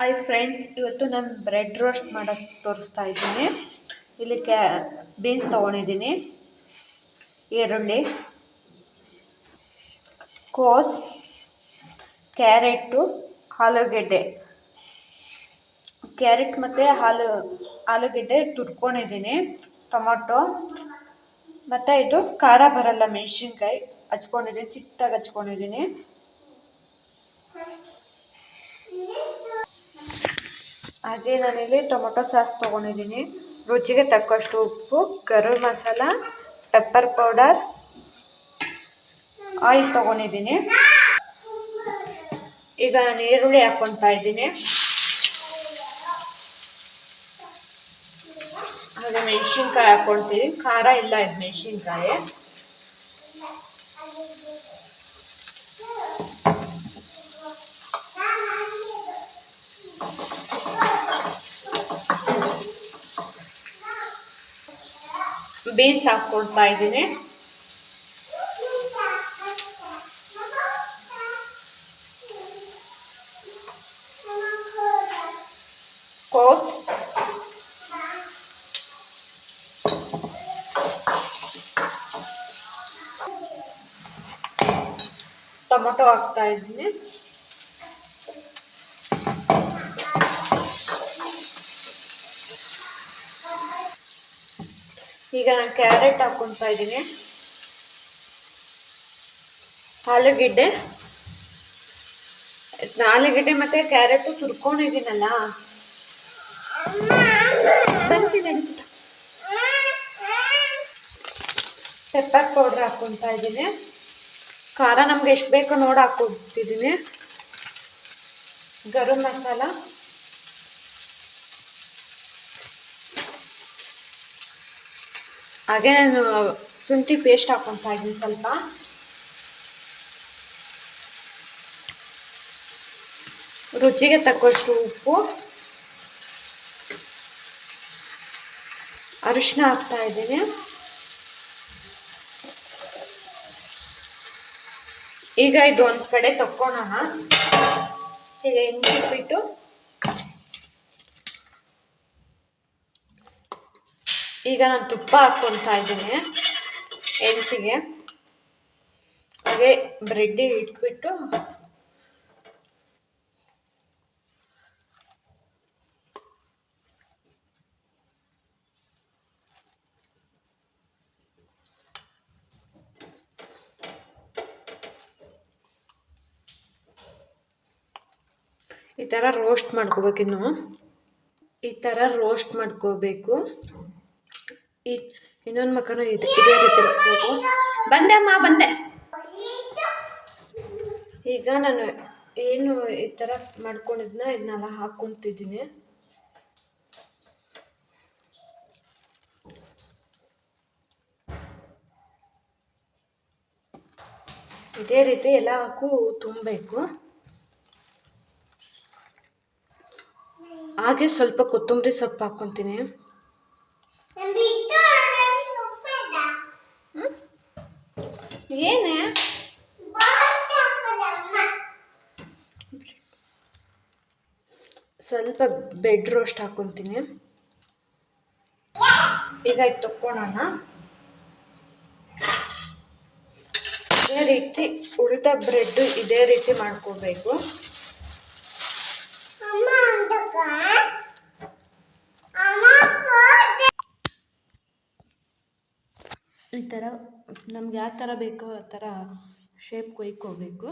Hi friends ಇವತ್ತು ನಾನು bread roast ಮಾಡೋಕ್ಕೆ ತೋರಿಸ್ತಾ ಇದ್ದೀನಿ. ಇಲ್ಲಿ ಕ್ಯಾ ಬೀನ್ಸ್ ತೊಗೊಂಡಿದ್ದೀನಿ. ಈರುಳ್ಳಿ ಕೋಸ್ ಕ್ಯಾರೆಟು, ಆಲೂಗೆಡ್ಡೆ. ಕ್ಯಾರೆಟ್ ಮತ್ತು ಹಾಲು, ಆಲೂಗೆಡ್ಡೆ ತುರ್ಕೊಂಡಿದ್ದೀನಿ, ಟೊಮೊಟೊ. ಮತ್ತು ಇದು ಖಾರ ಬರಲ್ಲ ಮೆಣಸಿನ್ಕಾಯಿ, ಹಚ್ಕೊಂಡಿದ್ದೀನಿ ಚಿಕ್ಕದಾಗಿ ಹಚ್ಕೊಂಡಿದ್ದೀನಿ. ಹಾಗೆ ನಾನಿಲ್ಲಿ ಟೊಮೊಟೊ ಸಾಸ್ ತೊಗೊಂಡಿದ್ದೀನಿ. ರುಚಿಗೆ ತಕ್ಕಷ್ಟು ಉಪ್ಪು, garam masala pepper powder oil ತೊಗೊಂಡಿದ್ದೀನಿ. ಈಗ ನಾನು ಈರುಳ್ಳಿ ಹಾಕ್ಕೊತಾ ಇದ್ದೀನಿ. ಹಾಗೆ ಮೆಣಸಿನ್ಕಾಯಿ ಹಾಕ್ಕೊಳ್ತೀನಿ. ಖಾರ ಇಲ್ಲ ಇದು ಮೆಣಸಿನ್ಕಾಯಿ. ಬೀನ್ಸ್ ಹಾಕ್ಕೊಳ್ತಾ ಇದ್ದೀನಿ. ಕೋಸ್. ಟೊಮೊಟೊ ಹಾಕ್ತಾ ಇದ್ದೀನಿ. ಈಗ ನಾನು ಕ್ಯಾರೆಟ್ ಹಾಕ್ಕೊಳ್ತಾ ಇದ್ದೀನಿ. ಆಲೂಗೆಡ್ಡೆ. ಆಲೂಗೆಡ್ಡೆ ಮತ್ತು ಕ್ಯಾರೆಟು ತುರ್ಕೊಂಡಿದ್ದೀನಲ್ಲ. ಬರ್ತೀನಿ ಪೆಪ್ಪರ್ ಪೌಡ್ರ್ ಹಾಕ್ಕೊತಾ ಇದ್ದೀನಿ. ಖಾರ ನಮ್ಗೆ ಎಷ್ಟು ಬೇಕೋ ನೋಡಿ ಹಾಕ್ಕೊತಿದ್ದೀನಿ ಗರಂ ಮಸಾಲ. ಹಾಗೆ ನಾನು ಶುಂಠಿ ಪೇಸ್ಟ್ ಹಾಕ್ಕೊತಾ ಇದ್ದೀನಿ ಸ್ವಲ್ಪ. ರುಚಿಗೆ ತಕ್ಕಷ್ಟು ಉಪ್ಪು. ಅರಿಶಿನ ಹಾಕ್ತಾ ಇದ್ದೀನಿ. ಈಗ ಇದು ಒಂದು ಕಡೆ ತಕ್ಕೊಳ್ಳೋಣ ಈಗ ಬಿಟ್ಟು ಈಗ ನಾನು ತುಪ್ಪ ಹಾಕ್ಕೊಳ್ತಾ ಇದ್ದೀನಿ. ಹೆಂಚಿಗೆ ಹಾಗೆ ಬ್ರೆಡ್ಡಿಗೆ ಇಟ್ಬಿಟ್ಟು ಈ ಥರ ರೋಸ್ಟ್ ಮಾಡ್ಕೋಬೇಕಿನ್ನು. ಈ ಥರ ರೋಸ್ಟ್ ಮಾಡ್ಕೋಬೇಕು. ಈ ಇನ್ನೊಂದು ಮಕ್ಕಳು ಇದೆ ಇದೇ ರೀತಿ ಬಂದೆ ಅಮ್ಮ, ಬಂದೆ. ಈಗ ನಾನು ಏನು ಈ ಥರ ಮಾಡ್ಕೊಂಡಿದ್ನ ಇದನ್ನೆಲ್ಲ ಹಾಕ್ಕೊತಿದ್ದೀನಿ ಇದೇ ರೀತಿ ಎಲ್ಲ ಹಾಕು, ತುಂಬಬೇಕು. ಹಾಗೆ ಸ್ವಲ್ಪ ಕೊತ್ತಂಬರಿ ಸೊಪ್ಪು ಹಾಕ್ಕೊತೀನಿ ಏನೇ? ಸ್ವಲ್ಪ ಬೆಡ್ ರೋಸ್ಟ್ ಹಾಕೊತೀನಿ. ಈಗ ಇದು ತಕ್ಕೊಳ್ಳೋಣ ಇದೇ ರೀತಿ ಉಳಿದ ಬ್ರೆಡ್ ಇದೇ ರೀತಿ ಮಾಡ್ಕೋಬೇಕು. ಈ ಥರ ನಮ್ಗೆ ಯಾವ ಥರ ಬೇಕೋ ಆ ಥರ ಶೇಪ್ ಕೊಯ್ಕೋಬೇಕು